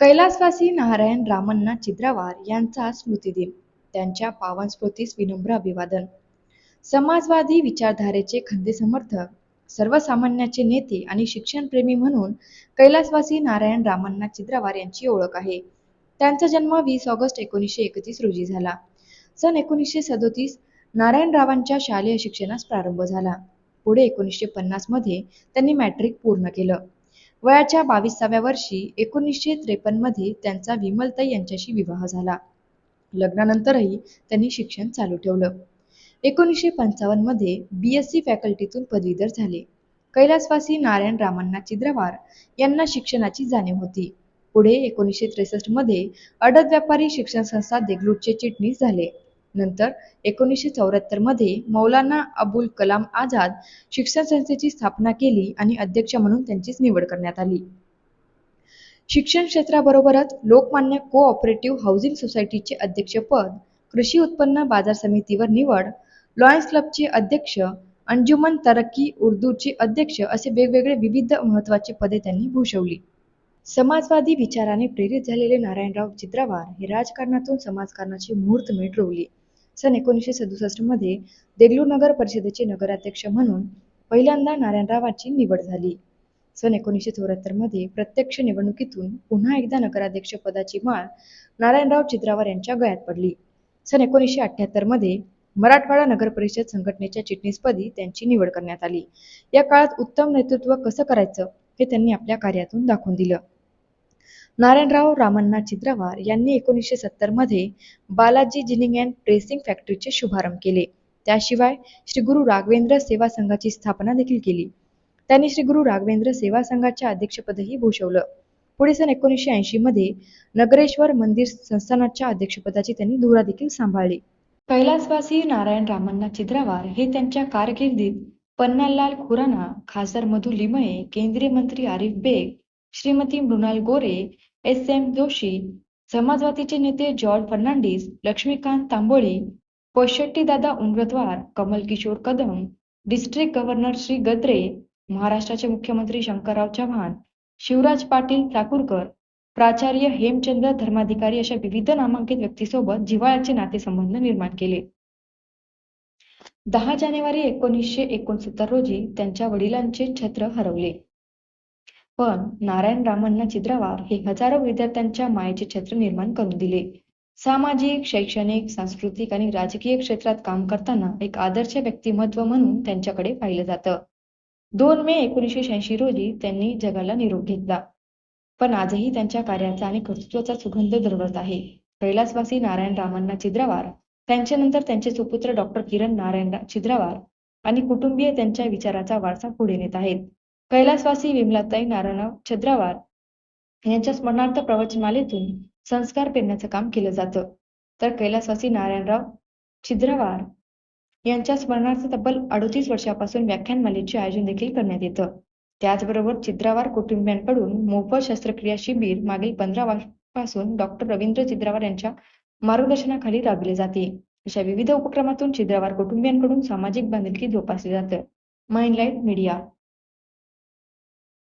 कैलासवासी नारायण रामण्णा चिद्रावार यांचा स्मृतिदिन त्यांच्या पावन स्मृतीस विनम्र अभिवादन. समाजवादी विचारधारेचे खंदे समर्थक सर्वसामान्याचे नेते आणि शिक्षणप्रेमी म्हणून कैलासवासी नारायण रामण्णा चिद्रावार यांची ओळख आहे. त्यांचा जन्म वीस ऑगस्ट एकोणीसशे एकतीस रोजी झाला. सन एकोणीसशे सदोतीस नारायणरावांच्या शालेय शिक्षणास प्रारंभ झाला. पुढे एकोणीसशे पन्नासमध्ये त्यांनी मॅट्रिक पूर्ण केलं. वयाच्या बावीसाव्या वर्षी एकोणीसशे त्रेपन्नमध्ये त्यांचा विमलताई यांच्याशी विवाह झाला. लग्नानंतरही त्यांनी शिक्षण चालू ठेवलं. एकोणीसशे पंचावन्नमध्ये बी एस सी फॅकल्टीतून पदवीधर झाले. कैलासवासी नारायण रामण्णा चिद्रवार यांना शिक्षणाची जाणीव होती. पुढे एकोणीसशे त्रेसष्टमध्ये अडद व्यापारी शिक्षण संस्था देगलूरचे चिटणीस झाले. नंतर एकोणीसशे चौऱ्याहत्तरमध्ये मौलाना अबुल कलाम आझाद शिक्षण संस्थेची स्थापना केली आणि अध्यक्ष म्हणून त्यांचीच निवड करण्यात आली. शिक्षण क्षेत्राबरोबरच लोकमान्य कोऑपरेटिव्ह हाऊसिंग सोसायटीचे अध्यक्षपद कृषी उत्पन्न बाजार समितीवर निवड लॉयन्स क्लबचे अध्यक्ष अंजुमन तरक्की उर्दूचे अध्यक्ष असे वेगवेगळे विविध महत्वाची पदे त्यांनी भूषवली. समाजवादी विचाराने प्रेरित झालेले नारायणराव चित्रावार हे राजकारणातून समाजकारणाची मुहूर्तमेढ रोवली सन एकोणीसशे सदुसष्टमध्ये देगलूर नगर परिषदेचे नगराध्यक्ष म्हणून पहिल्यांदा नारायणरावांची निवड झाली. सन एकोणीसशे चौऱ्याहत्तरमध्ये प्रत्यक्ष निवडणुकीतून पुन्हा एकदा नगराध्यक्ष पदाची माळ नारायणराव चित्रावर यांच्या गळ्यात पडली. सन एकोणीसशे अठ्ठ्याहत्तरमध्ये मराठवाडा नगर परिषद संघटनेच्या चिटणीसपदी त्यांची निवड करण्यात आली. या काळात उत्तम नेतृत्व कसं करायचं हे त्यांनी आपल्या कार्यातून दाखवून दिलं. नारायणराव रामण्णा चित्रवार यांनी एकोणीसशे सत्तरमध्ये बालाजी जिनिंग अँड प्रेसिंग फॅक्टरीचे शुभारंभ केले. त्याशिवाय श्री गुरु राघवेंद्र सेवा संघाची स्थापना देखील केली. त्यांनी श्री गुरु राघवेंद्र सेवा संघाच्या अध्यक्षपदही भूषवलं. पुढे सन एकोणीसशे ऐंशी मध्ये नगरेश्वर मंदिर संस्थानाच्या अध्यक्षपदाची त्यांनी धुरा देखील सांभाळली. कैलासवासी नारायण रामण्णा चिद्रावार हे त्यांच्या कारकिर्दीत पन्नालाल खुराना खासदार मधु लिमये केंद्रीय मंत्री आरिफ बेग श्रीमती मृणाल गोरे एस एम जोशी समाजवादीचे नेते जॉर्ज फर्नांडिस लक्ष्मीकांत तांबोळी पोशेट्टी दादा उमरतवार कमल किशोर कदम डिस्ट्रिक्ट गव्हर्नर श्री गद्रे महाराष्ट्राचे मुख्यमंत्री शंकरराव चव्हाण शिवराज पाटील चाकूरकर प्राचार्य हेमचंद्र धर्माधिकारी अशा विविध नामांकित व्यक्तीसोबत जिव्हाळ्याचे नातेसंबंध निर्माण केले. दहा जानेवारी एकोणीसशे एकोणसत्तर रोजी त्यांच्या वडिलांचे छत्र हरवले. पण नारायण रामांना चिद्रावार हे हजारो विद्यार्थ्यांच्या मायेचे छत्र निर्माण करून दिले. सामाजिक शैक्षणिक सांस्कृतिक आणि राजकीय क्षेत्रात काम करताना एक आदर्श व्यक्तिमत्व म्हणून त्यांच्याकडे पाहिलं जातं. दोन मे एकोणीसशे शहाऐंशी रोजी त्यांनी जगाला निरोप घेतला. पण आजही त्यांच्या कार्याचा आणि कर्तृत्वाचा सुगंध दरवळत आहे. कैलासवासी नारायण रामांना चिद्रावार त्यांच्यानंतर त्यांचे सुपुत्र डॉक्टर किरण नारायण चिद्रावार आणि कुटुंबीय त्यांच्या विचाराचा वारसा पुढे नेत आहेत. कैलासवासी विमलाताई नारायणराव छद्रावार यांच्या स्मरणार्थ प्रवचनमालेतून संस्कार पेरण्याचं काम केलं जातं. तर कैलासवासी नारायणराव छिद्रावार यांच्या स्मरणार्थ तब्बल अडतीस वर्षापासून व्याख्यानमालेचे आयोजन देखील करण्यात येतं. त्याचबरोबर चिद्रावार कुटुंबियांकडून मोफत शस्त्रक्रिया शिबिर मागील पंधरा वर्षापासून डॉक्टर रवींद्र चिद्रावार यांच्या मार्गदर्शनाखाली राबविले जाते. अशा विविध उपक्रमातून चिद्रावार कुटुंबियांकडून सामाजिक बांधिलकी जोपासली जाते. माइंडलाईट मीडिया